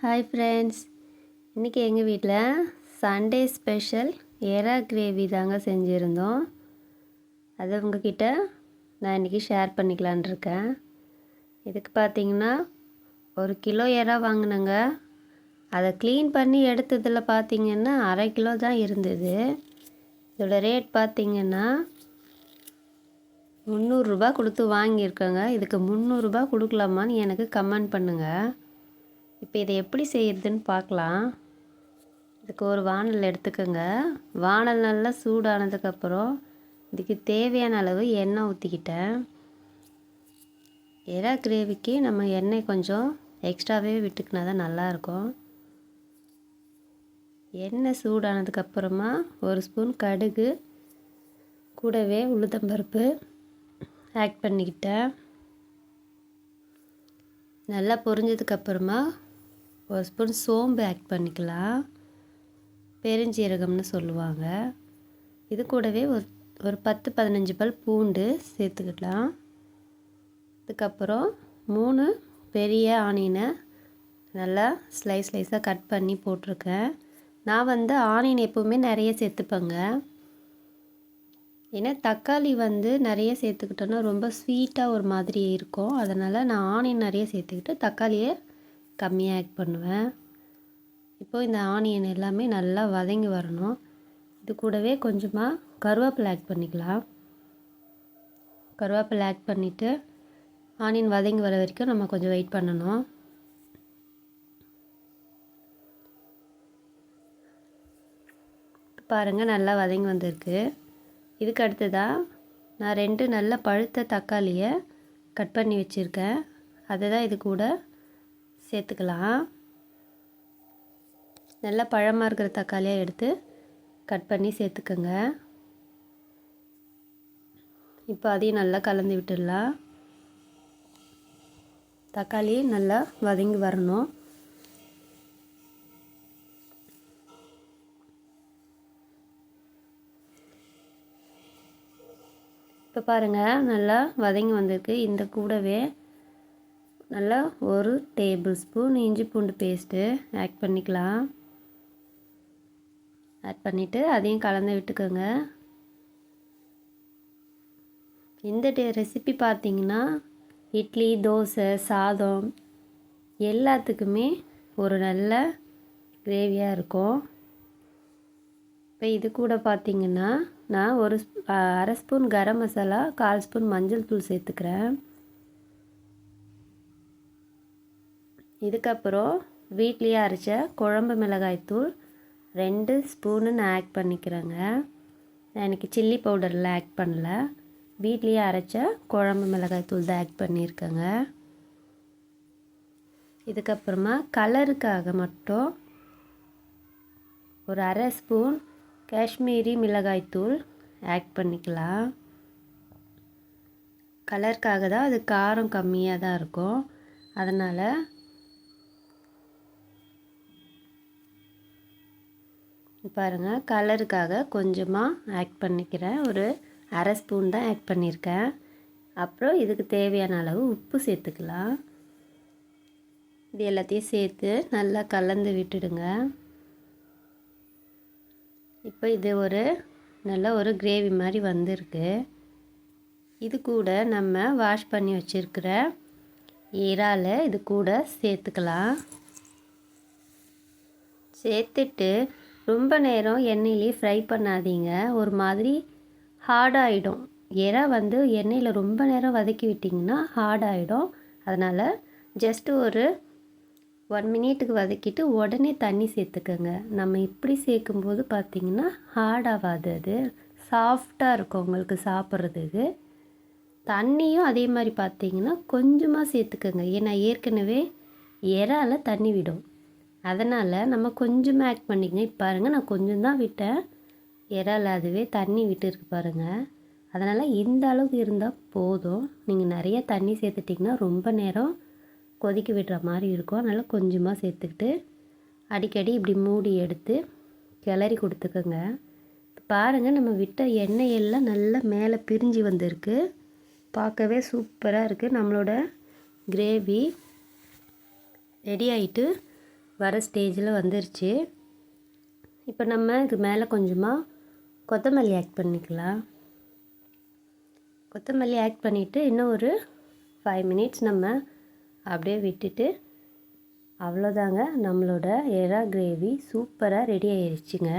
Hi friends இன்றைக்கி எங்கள் வீட்டில் சண்டே ஸ்பெஷல் எறா கிரேவி தாங்க செஞ்சுருந்தோம். அதை உங்ககிட்ட நான் இன்றைக்கி ஷேர் பண்ணிக்கலான் இருக்கேன். இதுக்கு பார்த்தீங்கன்னா ஒரு கிலோ எறா வாங்கினேங்க. அதை க்ளீன் பண்ணி எடுத்ததில் பார்த்தீங்கன்னா அரை கிலோ தான் இருந்தது. இதோட ரேட் பார்த்திங்கன்னா முந்நூறுரூபா கொடுத்து வாங்கியிருக்கேங்க. இதுக்கு முந்நூறுரூபா கொடுக்கலாமான்னு எனக்கு கமெண்ட் பண்ணுங்கள் இப்போ இதை எப்படி செய்கிறதுன்னு பார்க்கலாம். இதுக்கு ஒரு வானல் எடுத்துக்கோங்க. வானல் நல்லா சூடானதுக்கப்புறம் இதுக்கு தேவையான அளவு எண்ணெய் ஊற்றிக்கிட்டேன் எறா கிரேவிக்கு நம்ம எண்ணெய் கொஞ்சம் எக்ஸ்ட்ராவே விட்டுக்கினா தான் நல்லாயிருக்கும். எண்ணெய் சூடானதுக்கப்புறமா ஒரு ஸ்பூன் கடுகு கூடவே உளுத்தம்பருப்பு ஆட் பண்ணிக்கிட்டேன். நல்லா பொரிஞ்சதுக்கப்புறமா ஒரு ஸ்பூன் சோம்பு ஆட் பண்ணிக்கலாம். பெருஞ்சீரகம்னு சொல்லுவாங்க. இது கூடவே ஒரு ஒரு பத்து பதினஞ்சு பல் பூண்டு சேர்த்துக்கலாம் அதுக்கப்புறம் மூணு பெரிய ஆனியனை நல்லா ஸ்லைஸ் ஸ்லைஸாக கட் பண்ணி போட்டிருக்கேன். நான் வந்து ஆனியன் எப்போவுமே நிறைய சேர்த்துப்பேங்க. ஏன்னா தக்காளி வந்து நிறைய சேர்த்துக்கிட்டோன்னா ரொம்ப ஸ்வீட்டாக ஒரு மாதிரி இருக்கும். அதனால் நான் ஆனியன் நிறைய சேர்த்துக்கிட்டு தக்காளியை கம்மியாக ஆட் பண்ணுவேன். இப்போது இந்த ஆனியன் எல்லாமே நல்லா வதங்கி வரணும். இது கூடவே கொஞ்சமாக கருவேப்பிலை ஆட் பண்ணிக்கலாம். கருவேப்பிலை ஆட் பண்ணிவிட்டு ஆனியன் வதங்கி வர வரைக்கும் நம்ம கொஞ்சம் வெயிட் பண்ணணும். பாருங்கள் நல்லா வதங்கி வந்திருக்கு. இதுக்கு அடுத்ததாக நான் ரெண்டு நல்ல பழுத்த தக்காளியை கட் பண்ணி வச்சுருக்கேன். அதை தான் இது கூட சேர்த்துக்கலாம். நல்லா பழமாக இருக்கிற தக்காளியாக எடுத்து கட் பண்ணி சேர்த்துக்கோங்க. இப்போ அதையும் நல்லா கலந்து விட்டுடலாம். தக்காளி நல்லா வதங்கி வரணும். இப்போ பாருங்கள் நல்லா வதங்கி வந்திருக்கு. இந்த கூடவே நல்லா ஒரு டேபிள் ஸ்பூன் இஞ்சி பூண்டு பேஸ்ட்டு ஆட் பண்ணிக்கலாம். ஆட் பண்ணிவிட்டு அதையும் கலந்து விட்டுக்கோங்க. இந்த டே ரெசிபி பார்த்தீங்கன்னா இட்லி தோசை சாதம் எல்லாத்துக்குமே ஒரு நல்ல கிரேவியாக இருக்கும். இப்போ இது கூட பார்த்திங்கன்னா நான் ஒரு அரை ஸ்பூன் கரம் மசாலா கால் ஸ்பூன் மஞ்சள் தூள் சேர்த்துக்கிறேன். இதுக்கப்புறம் வீட்லேயே அரைச்ச குழம்பு மிளகாய் தூள் ரெண்டு ஸ்பூனு நான் ஆட் பண்ணிக்கிறேங்க. நான் எனக்கு சில்லி பவுடரில் ஆட் பண்ணல. வீட்லேயே அரைச்ச குழம்பு மிளகாய் தூள் தான் ஆட் பண்ணியிருக்கேங்க. இதுக்கப்புறமா கலருக்காக மட்டும் ஒரு அரை ஸ்பூன் காஷ்மீரி மிளகாய்த்தூள் ஆட் பண்ணிக்கலாம். கலருக்காக தான் அது காரம் கம்மியாக தான் இருக்கும். அதனால் பாருங்கள் கலருக்காக கொஞ்சமாக ஆட் பண்ணிக்கிறேன் ஒரு அரை ஸ்பூன் தான் ஆட் பண்ணியிருக்கேன் அப்புறம் இதுக்கு தேவையான அளவு உப்பு சேர்த்துக்கலாம். இது எல்லாத்தையும் சேர்த்து நல்லா கலந்து விட்டுடுங்க. இப்போ இது ஒரு நல்ல ஒரு கிரேவி மாதிரி வந்திருக்கு. இது கூட நம்ம வாஷ் பண்ணி வச்சுருக்கிற இறால் இது கூட சேர்த்துக்கலாம். சேர்த்துட்டு ரொம்ப நேரம் எண்ணெயிலே ஃப்ரை பண்ணாதீங்க. ஒரு மாதிரி ஹார்டாகிடும் இறா வந்து எண்ணெயில் ரொம்ப நேரம் வதக்கி விட்டிங்கன்னா ஹார்டாகிடும் அதனால் ஜஸ்ட்டு ஒரு ஒன் மினிட்டுக்கு வதக்கிட்டு உடனே தண்ணி சேர்த்துக்கோங்க. நம்ம இப்படி சேர்க்கும்போது பார்த்திங்கன்னா ஹார்டாகாது அது. சாஃப்டாக இருக்கும் உங்களுக்கு சாப்பிட்றதுக்கு தண்ணியும் அதே மாதிரி பார்த்தீங்கன்னா கொஞ்சமாக சேர்த்துக்கோங்க. ஏன்னா ஏற்கனவே இறால தண்ணி விடும். அதனால் நம்ம கொஞ்சம் ஆட் பண்ணிக்கங்க. பாருங்கள் நான் கொஞ்சம் தான் விட்டேன். இறால் அதுவே தண்ணி விட்டுருக்கு பாருங்கள் அதனால் இந்த அளவுக்கு இருந்தால் போதும். நீங்கள் நிறைய தண்ணி சேர்த்துட்டிங்கன்னா ரொம்ப நேரம் கொதிக்க விடுற மாதிரி இருக்கும். அதனால் கொஞ்சமாக சேர்த்துக்கிட்டு அடிக்கடி இப்படி மூடி எடுத்து கிளறி கொடுத்துக்கோங்க. பாருங்கள் நம்ம விட்ட எண்ணெய் எல்லாம் நல்லா மேலே பிரிஞ்சு வந்திருக்கு. பார்க்கவே சூப்பராக இருக்குது நம்மளோட கிரேவி ரெடி ஆகிட்டு வர ஸ்டேஜில் வந்துருச்சு. இப்போ நம்ம இது மேலே கொஞ்சமாக கொத்தமல்லி ஆட் பண்ணிக்கலாம். கொத்தமல்லி ஆட் பண்ணிவிட்டு இன்னும் ஒரு ஃபைவ் மினிட்ஸ் நம்ம அப்படியே விட்டுட்டு அவ்வளோதாங்க நம்மளோட எறா கிரேவி சூப்பராக ரெடி ஆயிடுச்சுங்க